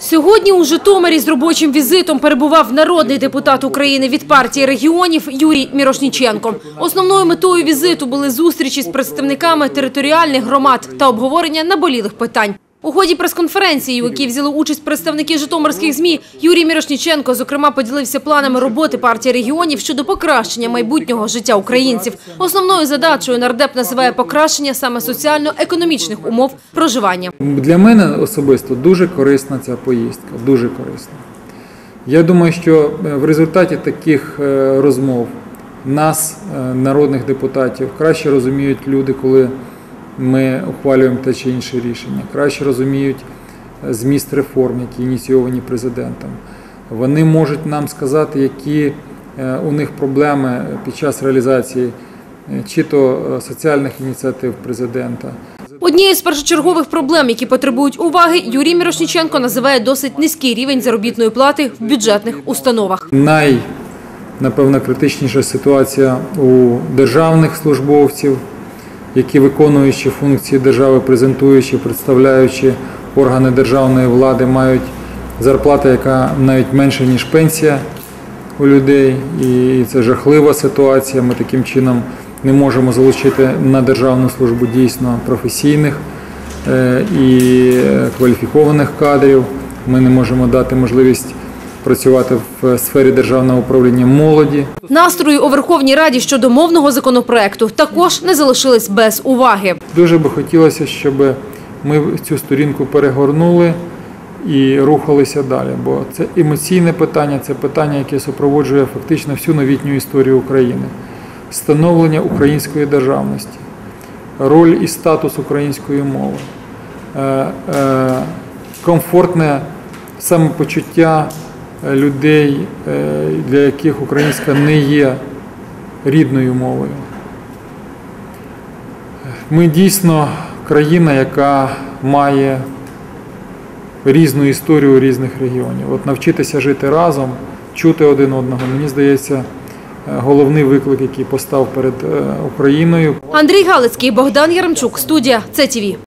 Сьогодні у Житомирі з робочим візитом перебував народний депутат України від партії регіонів Юрій Мірошніченко. Основною метою візиту були зустрічі з представниками територіальних громад та обговорення наболілих питань. У ході прес-конференції, у якій взяли участь представники житомирських ЗМІ, Юрій Мірошніченко, зокрема, поділився планами роботи партії регіонів щодо покращення майбутнього життя українців. Основною задачею нардеп називає покращення саме соціально-економічних умов проживання. Для мене особисто дуже корисна ця поїздка, дуже корисна. Я думаю, що е, в результаті таких е, розмов нас, е, народних депутатів, краще розуміють люди, коли ми ухвалюємо те чи інше рішення, краще розуміють е, зміст реформ, які ініційовані президентом. Вони можуть нам сказати, які е, у них проблеми під час реалізації е, чи то соціальних ініціатив президента, Однією з першочергових проблем, які потребують уваги, Юрій Мірошніченко називає досить низький рівень заробітної плати в бюджетних установах. Най, напевно, критичніша ситуація у державних службовців, які виконуючи функції держави, презентуючи, представляючи органи державної влади, мають зарплату, яка навіть менша, ніж пенсія у людей. І це жахлива ситуація. Ми таким чином не можемо залучити на державну службу дійсно професійних е, і кваліфікованих кадрів. Ми не можемо дати можливість працювати в сфері державного управління молоді. Настрої у Верховній Раді щодо мовного законопроекту також не залишились без уваги. Дуже би хотілося, щоб ми цю сторінку перегорнули і рухалися далі. Бо це емоційне питання, це питання, яке супроводжує фактично всю новітню історію України. Становлення української державності, роль і статус української мови, е, е, комфортне самопочуття людей, е, для яких українська не є рідною мовою. Ми дійсно країна, яка має різну історію різних регіонів. От навчитися жити разом, чути один одного, мені здається, е, головний виклик, який постав перед е, Україною. Андрій Галицький, Богдан Яремчук, студія ЦТВ.